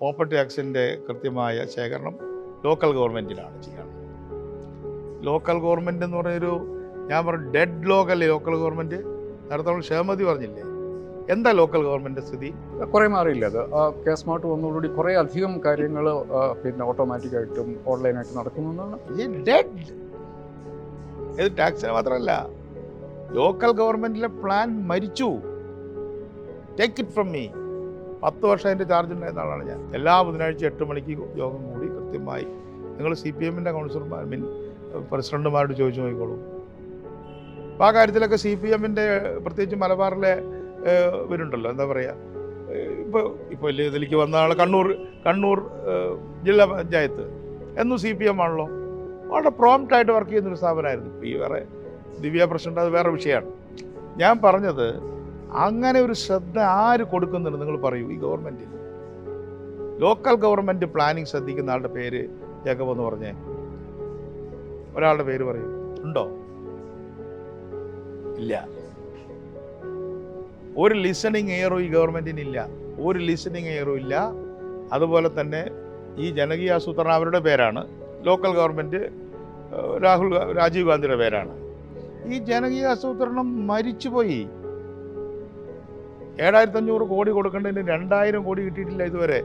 Property ടാക്സിന്റെ കൃത്യമായ ശേഖരണം local ഗവൺമെന്റിലാണ് ചെയ്യുന്നത് ലോക്കൽ ഗവൺമെന്റ് എന്ന് പറഞ്ഞൊരു ഞാൻ പറഞ്ഞു ഡെഡ് ലോക്കല്ലേ ലോക്കൽ ഗവൺമെന്റ്? നേരത്തെ നമ്മൾ ക്ഷേമതി പറഞ്ഞില്ലേ? എന്താ ലോക്കൽ ഗവൺമെന്റ് സ്ഥിതി? കുറേ മാറിയില്ല അത്? കെ സ്മാർട്ട് വന്നതോടുകൂടി കുറേ അധികം കാര്യങ്ങൾ പിന്നെ ഓട്ടോമാറ്റിക്കായിട്ടും ഓൺലൈനായിട്ടും നടക്കുന്നു എന്നാണ് ഈ ഡെഡ് ഇത് ടാക്സിന് മാത്രമല്ല ലോക്കൽ ഗവൺമെന്റിലെ പ്ലാൻ മരിച്ചു. ടേക്ക് ഇറ്റ് ഫ്രം മീ പത്ത് വർഷം അതിന്റെ ചാർജ് ഉണ്ടായിരുന്ന ആളാണ് ഞാൻ. എല്ലാ ബുധനാഴ്ച എട്ട് മണിക്ക് യോഗം കൂടി കൃത്യമായി നിങ്ങൾ സി പി എമ്മിന്റെ കൗൺസിലർമാർ മീൻ പ്രസിഡന്റുമാരോട് ചോദിച്ചു നോക്കിക്കോളൂ. അപ്പോൾ ആ കാര്യത്തിലൊക്കെ സി പി എമ്മിന്റെ പ്രത്യേകിച്ച് മലബാറിലെ ഇവരുണ്ടല്ലോ എന്താ പറയുക ഇപ്പോൾ ഇപ്പോൾ ഇതിലേക്ക് വന്ന ആൾ കണ്ണൂർ കണ്ണൂർ ജില്ലാ പഞ്ചായത്ത്. എന്നും സി പി എം ആണല്ലോ. വളരെ പ്രോംപ്റ്റായിട്ട് വർക്ക് ചെയ്യുന്നൊരു സ്ഥാപനമായിരുന്നു. ഇപ്പോൾ ഈ വേറെ ദിവ്യ പ്രശ്നം അത് വേറെ വിഷയമാണ്. ഞാൻ പറഞ്ഞത് അങ്ങനെ ഒരു ശ്രദ്ധ ആര് കൊടുക്കുന്നുണ്ട് നിങ്ങൾ പറയൂ ഈ ഗവൺമെന്റിൽ ലോക്കൽ ഗവൺമെന്റ് പ്ലാനിങ് ശ്രദ്ധിക്കുന്ന ആളുടെ പേര് ജേക്കബ് എന്ന് പറഞ്ഞേ. ഒരാളുടെ പേര് പറയൂ. ഉണ്ടോ? ഇല്ല. ഒരു ലിസണിങ് എയറും ഈ ഗവൺമെന്റിന് ഇല്ല. ഒരു ലിസണിങ് എയറും ഇല്ല. അതുപോലെ തന്നെ ഈ ജനകീയ ആസൂത്രണം അവരുടെ പേരാണ്. ലോക്കൽ ഗവൺമെന്റ് രാഹുൽ രാജീവ് ഗാന്ധിയുടെ പേരാണ്. ഈ ജനകീയ ആസൂത്രണം മരിച്ചുപോയി. ഏഴായിരത്തി അഞ്ഞൂറ് കോടി കൊടുക്കേണ്ടതിന് രണ്ടായിരം കോടി കിട്ടിയിട്ടില്ല ഇതുവരെ.